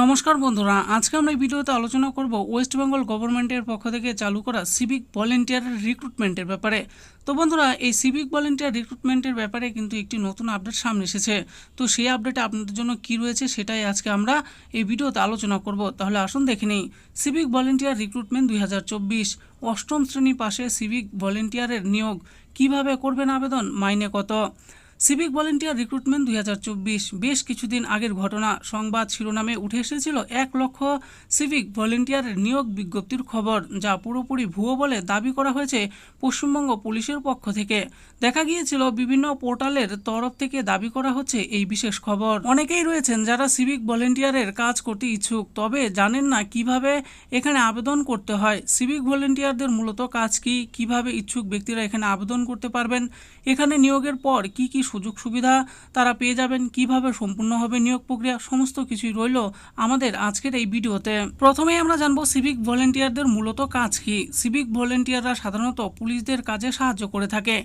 নমস্কার বন্ধুরা, আজকে আমরা এই ভিডিওতে আলোচনা করব ওয়েস্ট বেঙ্গল গভর্নমেন্টের পক্ষ থেকে চালু করা সিভিক ভলেন্টিয়ারের রিক্রুটমেন্টের ব্যাপারে। তো বন্ধুরা, এই সিভিক ভলেন্টিয়ার রিক্রুটমেন্টের ব্যাপারে কিন্তু একটি নতুন আপডেট সামনে এসেছে। তো সেই আপডেটে আপনাদের জন্য কি রয়েছে সেটাই আজকে আমরা এই ভিডিওতে আলোচনা করব। তাহলে আসুন দেখে নিই, সিভিক ভলেন্টিয়ার রিক্রুটমেন্ট দুই অষ্টম শ্রেণি পাশে সিভিক ভলেন্টিয়ারের নিয়োগ কীভাবে করবেন আবেদন, মাইনে কত? সিভিক ভলেন্টিয়ার রিক্রুটমেন্ট দুই হাজার চব্বিশ, বেশ কিছুদিন আগের ঘটনা সংবাদ শিরোনামে উঠে এসেছিল। এক লক্ষ সিভিক ভলেন্টিয়ারের নিয়োগ বিজ্ঞপ্তির খবর, যা পুরোপুরি ভুয়ো বলে দাবি করা হয়েছে পশ্চিমবঙ্গ পুলিশের পক্ষ থেকে। দেখা গিয়েছিল, বিভিন্ন পোর্টালের তরফ থেকে দাবি করা হচ্ছে এই বিশেষ খবর। অনেকেই রয়েছেন যারা সিভিক ভলেন্টিয়ারের কাজ করতে ইচ্ছুক, তবে জানেন না কীভাবে এখানে আবেদন করতে হয়। সিভিক ভলেন্টিয়ারদের মূলত কাজ কি? কীভাবে ইচ্ছুক ব্যক্তিরা এখানে আবেদন করতে পারবেন? এখানে নিয়োগের পর কি কি সুযোগ সুবিধা তারা পেয়ে যাবেন, কীভাবে সম্পূর্ণ হবে নিয়োগ প্রক্রিয়া, সমস্ত কিছুই রইল আমাদের আজকের এই ভিডিওতে। প্রথমেই আমরা জানব সিভিক ভলেন্টিয়ারদের মূলত কাজ কি। সিভিক ভলেন্টিয়াররা সাধারণত পুলিশদের কাজে সাহায্য করে থাকে।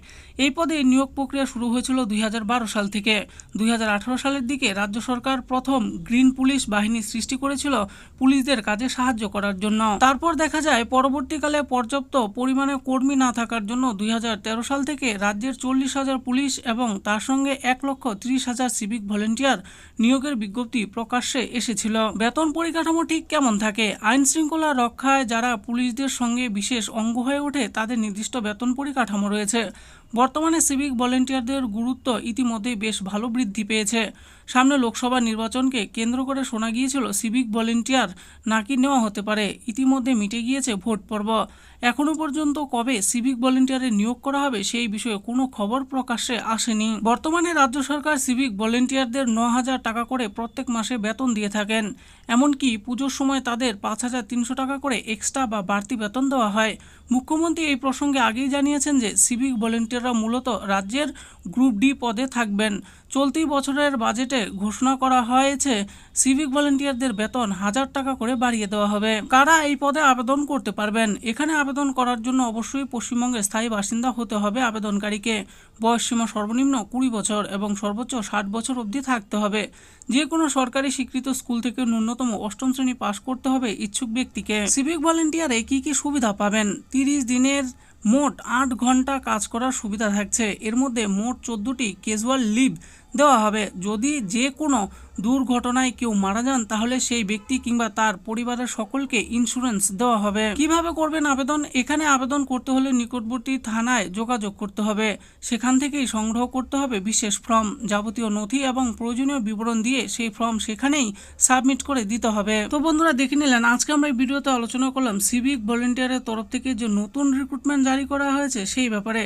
এই পদে নিয়োগ প্রক্রিয়া শুরু হয়েছিল দুই হাজার বারো সাল থেকে। দু হাজার আঠারো সালের দিকে রাজ্য সরকার প্রথম গ্রিন পুলিশ বাহিনী সৃষ্টি করেছিল পুলিশদের কাজে সাহায্য করার জন্য। তারপর দেখা যায়, পরবর্তীকালে পর্যাপ্ত পরিমাণে কর্মী না থাকার জন্য দুই হাজার তেরো সাল থেকে রাজ্যের চল্লিশ হাজার পুলিশ এবং তার সঙ্গে এক লক্ষ ত্রিশ হাজার সিভিক ভলেন্টিয়ার নিয়োগের বিজ্ঞপ্তি প্রকাশ্যে এসেছিল। বেতন পরিকাঠামো ঠিক কেমন থাকে? আইন শৃঙ্খলা রক্ষায় যারা পুলিশদের সঙ্গে বিশেষ অঙ্গ হয়ে ওঠে, তাদের নির্দিষ্ট বেতন পরিকাঠামো রয়েছে। বর্তমানে সিভিক ভলেন্টিয়ারদের গুরুত্ব ইতিমধ্যেই বেশ ভালো বৃদ্ধি পেয়েছে। সামনে লোকসভা নির্বাচনকে কেন্দ্র করে শোনা গিয়েছিল, সিভিক ভলেন্টিয়ার নাকি নেওয়া হতে পারে? ইতিমধ্যে মিটে গিয়েছে ভোট পর্ব। এখনও পর্যন্ত কবে সিভিক ভলেন্টিয়ারে নিয়োগ করা হবে সেই বিষয়ে কোনো খবর প্রকাশ্যে আসেনি। বর্তমানে রাজ্য সরকার সিভিক ভলেন্টিয়ারদের ন হাজার টাকা করে প্রত্যেক মাসে বেতন দিয়ে থাকেন। এমনকি পুজোর সময় তাদের পাঁচ হাজার তিনশো টাকা করে এক্সট্রা বা বাড়তি বেতন দেওয়া হয়। মুখ্যমন্ত্রী এই প্রসঙ্গে আগেই জানিয়েছেন যে, সিভিক ভলেন্টিয়াররা মূলত রাজ্যের গ্রুপ ডি পদে থাকবেন। চলতি বছরের বাজেটে ঘোষণা করা হয়েছে, সিভিক ভলেন্টিয়ারদের বেতন হাজার টাকা করে বাড়িয়ে দেওয়া হবে। কারা এই পদে আবেদন করতে পারবেন? এখানে আবেদন করার জন্য অবশ্যই পশ্চিমবঙ্গের স্থায়ী বাসিন্দা হতে হবে আবেদনকারীকে। বয়সসীমা সর্বনিম্ন কুড়ি বছর এবং সর্বোচ্চ ষাট বছর অবধি থাকতে হবে। যে কোনো সরকারি স্বীকৃত স্কুল থেকে ন্যূনতম অষ্টম শ্রেণি পাশ করতে হবে ইচ্ছুক ব্যক্তিকে। সিভিক ভলেন্টিয়ারে কি কি সুবিধা পাবেন? তিরিশ দিনের মোট আট ঘণ্টা কাজ করার সুবিধা থাকছে। এর মধ্যে মোট চোদ্দোটি ক্যাজুয়াল লিভ দেওয়া হবে। যদি যে কোনো দুর্ঘটনায় কেউ মারা যান, তাহলে সেই ব্যক্তি কিংবা তার পরিবারের সকলকে ইন্স্যুরেন্স দেওয়া হবে। কীভাবে করবেন আবেদন? এখানে আবেদন করতে হলে নিকটবর্তী থানায় যোগাযোগ করতে হবে। সেখান থেকেই সংগ্রহ করতে হবে বিশেষ ফর্ম, যাবতীয় নথি এবং প্রয়োজনীয় বিবরণ দিয়ে সেই ফর্ম সেখানেই সাবমিট করে দিতে হবে। তো বন্ধুরা, দেখে নিলেন, আজকে আমরা এই ভিডিওতে আলোচনা করলাম সিভিক ভলেন্টিয়ারের তরফ থেকে যে নতুন রিক্রুটমেন্ট জারি করা হয়েছে সেই ব্যাপারে।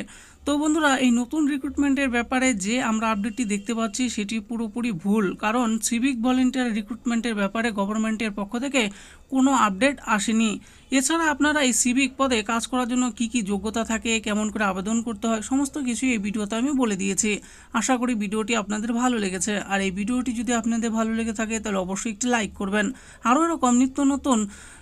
তো বন্ধুরা, এই নতুন রিক্রুটমেন্টের ব্যাপারে যে আমরা আপডেটটি দেখতে পাচ্ছি, সেটি পুরোপুরি ভুল। কারণ সিভিক ভলেন্টিয়ার রিক্রুটমেন্টের ব্যাপারে গভর্নমেন্টের পক্ষ থেকে কোনো আপডেট আসেনি। এছাড়া আপনারা এই সিভিক পদে কাজ করার জন্য কি কি যোগ্যতা থাকে, কেমন করে আবেদন করতে হয়, সমস্ত কিছুই এই ভিডিওতে আমি বলে দিয়েছি। আশা করি ভিডিওটি আপনাদের ভালো লেগেছে। আর এই ভিডিওটি যদি আপনাদের ভালো লেগে থাকে, তাহলে অবশ্যই একটি লাইক করবেন। আরও এরকম নিত্য নতুন